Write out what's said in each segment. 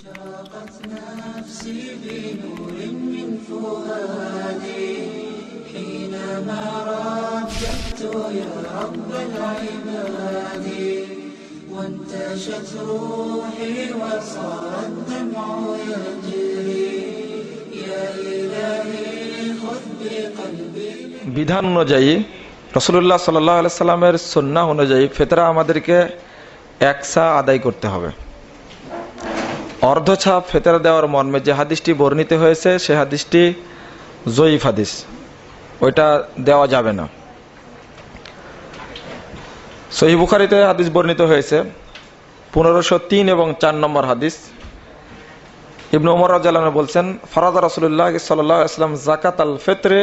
اشرقت نفسي بنور من فؤادي حينما رددت يا رب العباد وانتشت روحي وصار الدمع يجري يا إلهي خذ بقلبي বিধান অনুযায়ী রসুল্লাহ সাল্লাহ সাল্লামের সন্না অনুযায়ী ফেতরা আমাদেরকে একসা আদায় করতে হবে অর্ধছাপ ফেতরা দেওয়ার মর্মে যে হাদিসটি বর্ণিত হয়েছে, সে হাদিসটি জয়ীফ হাদিস। ওইটা দেওয়া যাবে না। সহি বুখারিতে হাদিস বর্ণিত হয়েছে, পনেরোশো তিন এবং চার নম্বর হাদিস। ইবনু উমর রাজালান বলছেন, ফরাদ রসুল্লাহ সাল্লাহ আসলাম জাকাত আল ফেতরে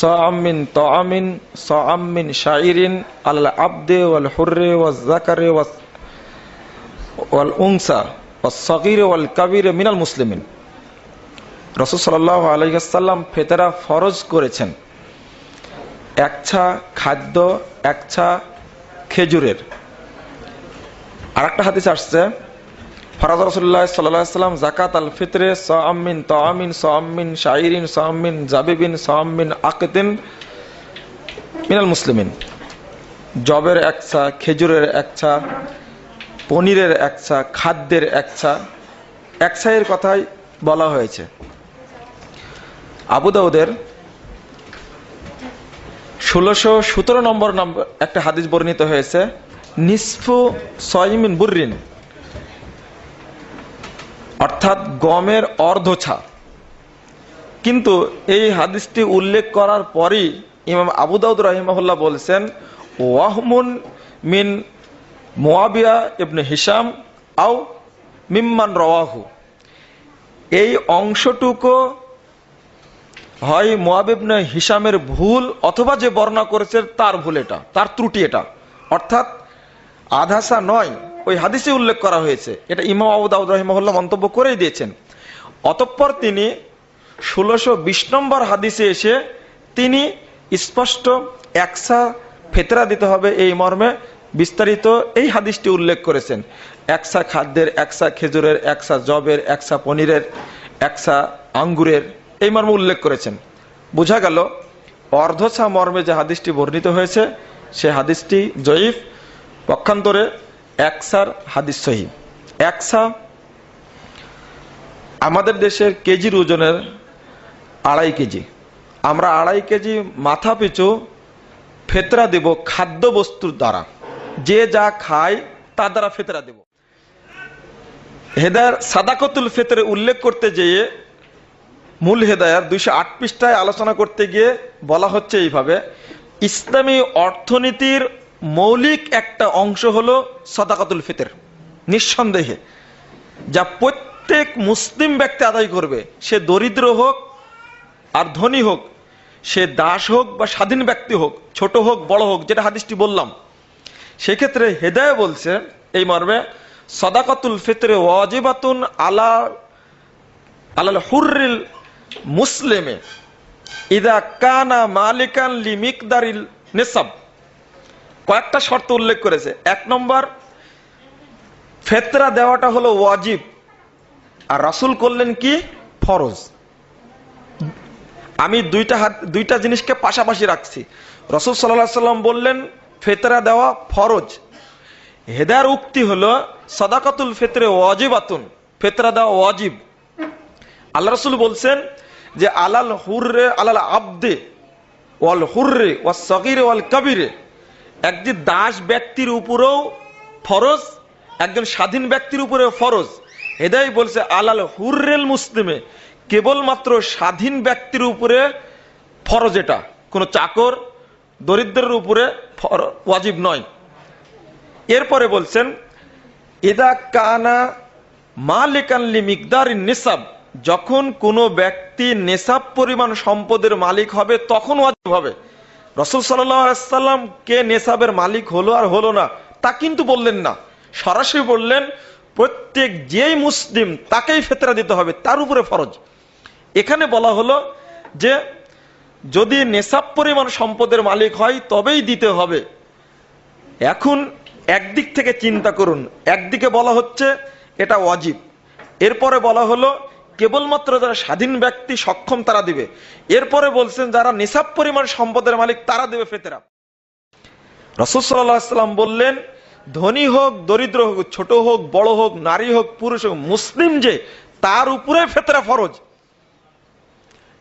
সামিন তামিন সামিন শাইরিন আল আবদে ওয়াল হুররে ওয়াল জাকারে ওয়াল উংসা সগির ওয়াল কাবির মিনাল মুসলিমিন। রসুল সাল্লাহ আলহাম ফেতেরা ফরজ করেছেন। একছা খাদ্য একছা খেজুরের। আর একটা হাদিস আসছে, ফরাজ রসুল্লাহ সাল্লাম জাকাত আল ফিতরে সামিন তামিন সামিন শাইরিন সামিন জাবিবিন সামিন আকেতিন মিনাল মুসলিমিন। জবের একছা খেজুরের একছা পনিরের একছা খাদ্যের একছা একছাইয়ের কথাই বলা হয়েছে। আবু দাউদের ষোলোশো সতেরো নম্বর নম্বর একটা হাদিস বর্ণিত হয়েছে, নিসফু সয়মিন বুর্রিন, অর্থাৎ গমের অর্ধছা কিন্তু এই হাদিসটি উল্লেখ করার পরই ইমাম আবু দাউদ রহিমাহুল্লাহ বলছেন, ওয়াহমুন মিন মোয়াবিয়া ইবনে হিসাম আও মিম্মান রওয়াহু। এই অংশটুকু হয় মোয়াবিবনে হিসামের ভুল অথবা যে বর্ণনা করেছে তার ভুল এটা, তার ত্রুটি এটা। অর্থাৎ আধাসা নয়, ওই হাদিসে উল্লেখ করা হয়েছে। এটা ইমাম আবু দাউদ রহিমহল্লা মন্তব্য করেই দিয়েছেন। অতঃপর তিনি ষোলোশো বিশ নম্বর হাদিসে এসে তিনি স্পষ্ট একসা ফেতরা দিতে হবে এই মর্মে বিস্তারিত এই হাদিসটি উল্লেখ করেছেন। একসা খাদ্যের একসা খেজুরের একসা জবের একসা পনিরের একসা আঙ্গুরের, এই মর্ম উল্লেখ করেছেন। বোঝা গেল, অর্ধসা মর্মে যে হাদিসটি বর্ণিত হয়েছে, সে হাদিসটি জয়ীফ, পক্ষান্তরে একসার হাদিস সহি। একসা আমাদের দেশের কেজির ওজনের আড়াই কেজি। আমরা আড়াই কেজি মাথা পিছু ফেতরা দেব খাদ্য বস্তুর দ্বারা। যে যা খায়, তার দ্বারা ফেতরা দেব। হেদার সাদাকতুল ফেতরে উল্লেখ করতে যেয়ে মূল হেদায়ার দুইশো আট পৃষ্ঠায় আলোচনা করতে গিয়ে বলা হচ্ছে এইভাবে, ইসলামী অর্থনীতির মৌলিক একটা অংশ হলো সদাকাতুল ফিতর, নিঃসন্দেহে। যা প্রত্যেক মুসলিম ব্যক্তি আদায় করবে, সে দরিদ্র হোক আর ধনী হোক, সে দাস হোক বা স্বাধীন ব্যক্তি হোক, ছোট হোক, বড় হোক, যেটা হাদিসটি বললাম। সেক্ষেত্রে হেদায় বলছে, এই মর্মে, সদাকাতুল ফিতরে ওয়াজিবাতুন আলা, আলাল হুররিল মুসলিমে, ইদা কানা মালিকান লি মিকদারিল নেসাব। কয়েকটা শর্ত উল্লেখ করেছে। এক নম্বর, ফেতরা দেওয়াটা হলো ওয়াজিব। আর রাসুল করলেন কি? ফরজ। আমি দুইটা হাত, দুইটা জিনিসকে পাশাপাশি রাখছি। রসুল সাল্লাহ সাল্লাম বললেন ফেতরা দেওয়া ফরজ। হেদার উক্তি হলো, সদাকাতুল ফেতরে ওয়াজিবাতুন, ফেতরা দেওয়া ওয়াজিব। আল্লাহ রসুল বলছেন যে, আলাল হুররে আলাল আব্দে, ওয়াল হুররে ওয়াল সগিরে, ওয়াল কবিরে। একজন দাস ব্যক্তির উপরেও ফরজ, একজন স্বাধীন ব্যক্তির উপরেও ফরজ। হেদাই বলছে, আলাল হুররেল মুসলিমে কেবলমাত্র স্বাধীন ব্যক্তির উপরে ফরজ এটা। কোনো চাকর দরিদ্রের উপরে ওয়াজিব নয়। এরপরে বলছেন এদা কানা মালিকানলি মিকদার নিসাব। যখন কোনো ব্যক্তি নেশাব পরিমাণ সম্পদের মালিক হবে, তখন ওয়াজিব হবে। রসুল সাল্লাম কে নেশাবের মালিক হলো আর হলো না, তা কিন্তু বললেন না। সরাসরি বললেন, প্রত্যেক যেই মুসলিম তাকেই ফেতরা দিতে হবে, তার উপরে ফরজ। এখানে বলা হলো যে যদি নেশাব পরিমাণ সম্পদের মালিক হয়, তবেই দিতে হবে। এখন একদিক থেকে চিন্তা করুন। একদিকে বলা হচ্ছে, এটা ওয়াজিব। এরপরে বলা হলো, কেবলমাত্র যারা স্বাধীন ব্যক্তি সক্ষম তারা দিবে। এরপরে বলছেন, যারা নিসাব পরিমাণ সম্পদের মালিক তারা দেবে ফেতেরা। সাল্লাম বললেন, ধনী হোক, দরিদ্র হোক, ছোট হোক, বড় হোক, নারী হোক, পুরুষ হোক, মুসলিম যে, তার উপরে ফেতরা ফরজ।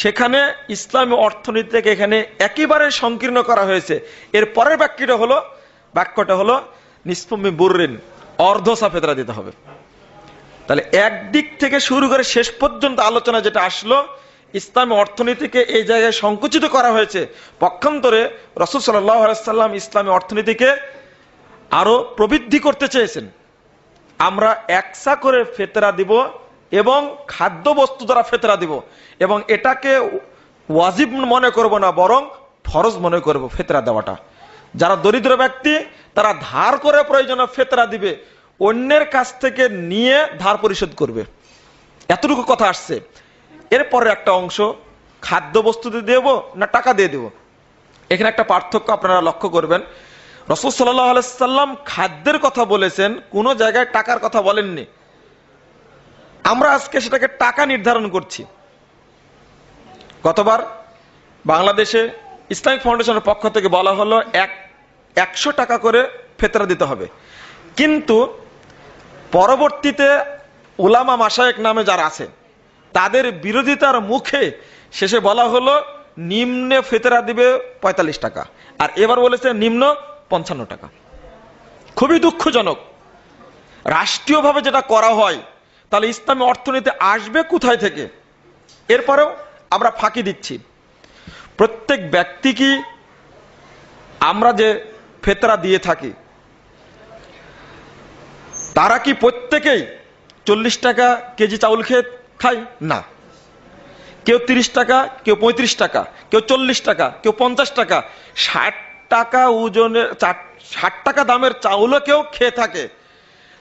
সেখানে ইসলামী অর্থনীতিকে এখানে একেবারে সংকীর্ণ করা হয়েছে। এর পরের বাক্যটা হলো বাক্যটা হলো নিষ্পম্মি বুর্রিন অর্ধসা ফেতরা দিতে হবে। তাহলে একদিক থেকে শুরু করে শেষ পর্যন্ত আলোচনা যেটা আসলো, ইসলামী অর্থনীতিকে এই জায়গায় সংকুচিত করা হয়েছে। পক্ষান্তরে রসুল সাল্লাম ইসলামী অর্থনীতিকে আরও প্রবৃদ্ধি করতে চেয়েছেন। আমরা একসা করে ফেতরা দিব এবং খাদ্য বস্তু দ্বারা ফেতরা দিব। এবং এটাকে ওয়াজিব মনে করব না, বরং ফরজ মনে করব ফেতরা দেওয়াটা। যারা দরিদ্র ব্যক্তি, তারা ধার করে প্রয়োজনে ফেতরা দিবে, অন্যের কাছ থেকে নিয়ে ধার পরিশোধ করবে। এতটুকু কথা আসছে। এরপরে একটা অংশ খাদ্য বস্তু দিয়ে দেবো না টাকা দিয়ে দেবো? এখানে একটা পার্থক্য আপনারা লক্ষ্য করবেন। রসুল সাল্লাহ খাদ্যের কথা বলেছেন, কোনো জায়গায় টাকার কথা বলেননি। আমরা আজকে সেটাকে টাকা নির্ধারণ করছি। গতবার বাংলাদেশে ইসলামিক ফাউন্ডেশনের পক্ষ থেকে বলা হলো, এক, একশো টাকা করে ফেতরা দিতে হবে। কিন্তু পরবর্তীতে ওলামা মাসায়েক নামে যারা আছে, তাদের বিরোধিতার মুখে শেষে বলা হলো, নিম্নে ফেতরা দিবে পঁয়তাল্লিশ টাকা। আর এবার বলেছে নিম্ন পঞ্চান্ন টাকা। খুবই দুঃখজনক। রাষ্ট্রীয়ভাবে যেটা করা হয় তাহলে ইসলামী অর্থনীতি আসবে কোথায় থেকে? এরপরেও আমরা ফাঁকি দিচ্ছি। প্রত্যেক ব্যক্তি কি আমরা যে ফেতরা দিয়ে থাকি, তারা কি প্রত্যেকেই চল্লিশ টাকা কেজি চাউল খেয়ে খায়? না। কেউ তিরিশ টাকা, কেউ পঁয়ত্রিশ টাকা, কেউ চল্লিশ টাকা, কেউ পঞ্চাশ টাকা, ষাট টাকা ওজনের ষাট টাকা দামের চাউলও কেউ খেয়ে থাকে।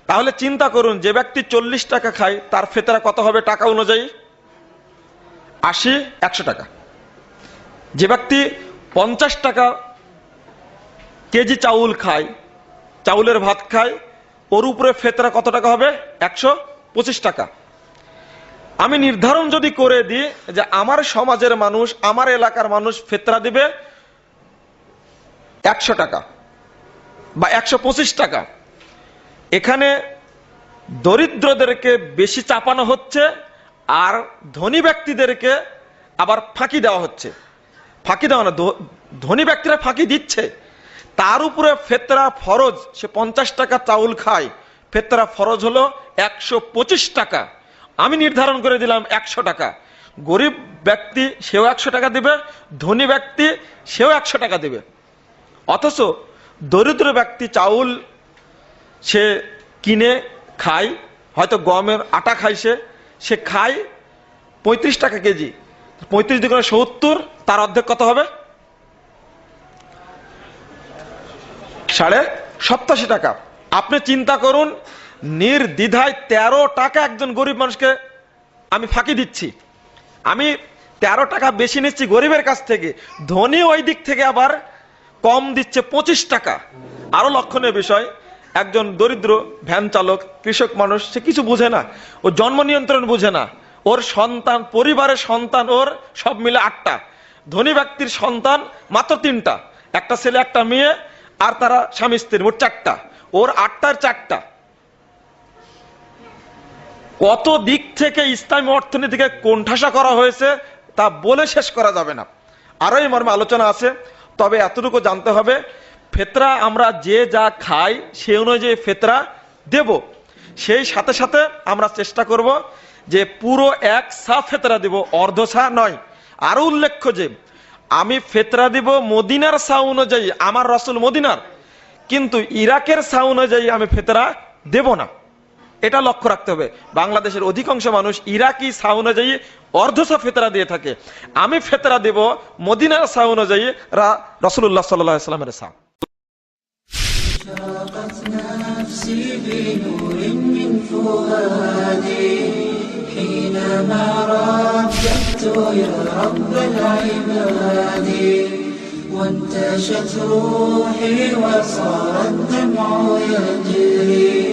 তাহলে চিন্তা করুন, যে ব্যক্তি চল্লিশ টাকা খায়, তার ফেতরা কত হবে টাকা অনুযায়ী? আশি, একশো টাকা। যে ব্যক্তি পঞ্চাশ টাকা কেজি চাউল খায়, চাউলের ভাত খায়, ওর উপরে ফেতরা কত টাকা হবে? একশো পঁচিশ টাকা। আমি নির্ধারণ যদি করে দিই যে আমার সমাজের মানুষ, আমার এলাকার মানুষ ফেতরা দিবে একশো টাকা বা একশো পঁচিশ টাকা। এখানে দরিদ্রদেরকে বেশি চাপানো হচ্ছে আর ধনী ব্যক্তিদেরকে আবার ফাঁকি দেওয়া হচ্ছে। ফাঁকি দেওয়া না ধনী ব্যক্তিরা ফাঁকি দিচ্ছে। তার উপরে ফেতরা ফরজ, সে পঞ্চাশ টাকা চাউল খায়। ফেতরা ফরজ হলো একশো পঁচিশ টাকা। আমি নির্ধারণ করে দিলাম একশো টাকা। গরিব ব্যক্তি সেও একশো টাকা দিবে, ধনী ব্যক্তি সেও একশো টাকা দিবে। অথচ দরিদ্র ব্যক্তি চাউল সে কিনে খায়, হয়তো গমের আটা খায় সে সে খায় পঁয়ত্রিশ টাকা কেজি। পঁয়ত্রিশ দিকে সত্তর, তার অর্ধেক কত হবে? সাড়ে সপ্তাশি টাকা। আপনি চিন্তা করুন, নির্দ্বিধায় তেরো টাকা একজন গরিব মানুষকে আমি ফাঁকি দিচ্ছি। আমি তেরো টাকা বেশি নিচ্ছি গরিবের কাছ থেকে, ধনী ওই দিক থেকে আবার কম দিচ্ছে পঁচিশ টাকা। আরও লক্ষণীয় বিষয় একজন দরিদ্র ভ্যান চালক, কৃষক মানুষ, সে কিছু বুঝে না। ও জন্ম নিয়ন্ত্রণ বুঝে না। ওর সন্তান, পরিবারের সন্তান, ওর সব মিলে আটটা। ধনী ব্যক্তির সন্তান মাত্র তিনটা। একটা ছেলে, একটা মেয়ে, আর তারা স্বামী স্ত্রীর মোট চারটা। ওর আটটার চারটা। কত দিক থেকে ইসলামী অর্থনীতিকে কোণঠাসা করা হয়েছে, তা বলে শেষ করা যাবে না। আরও এই মর্মে আলোচনা আছে, তবে এতটুকু জানতে হবে ফেতরা আমরা যে যা খাই, সে অনুযায়ী ফেতরা দেব। সেই সাথে সাথে আমরা চেষ্টা করব যে পুরো এক সা ফেতরা দিব, অর্ধ সা নয়। আরও উল্লেখ্য যে, আমি ফেতরা দিব মদিনার সা অনুযায়ী, আমার রসুল মদিনার। কিন্তু ইরাকের সা অনুযায়ী আমি ফেতরা দেব না। এটা লক্ষ্য রাখতে হবে। বাংলাদেশের অধিকাংশ মানুষ ইরাকি সা অনুযায়ী অর্ধসা ফেতরা দিয়ে থাকে। আমি ফেতরা দেব মদিনার সা অনুযায়ী রসুল্লাহ সাল্লামের সা। اشرقت نفسي بنور من فؤادي. حينما رددت يا رب العباد. وانتشت روحي وصار الدمع يجري.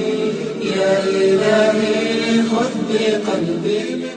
يا إلهي خذ قلبي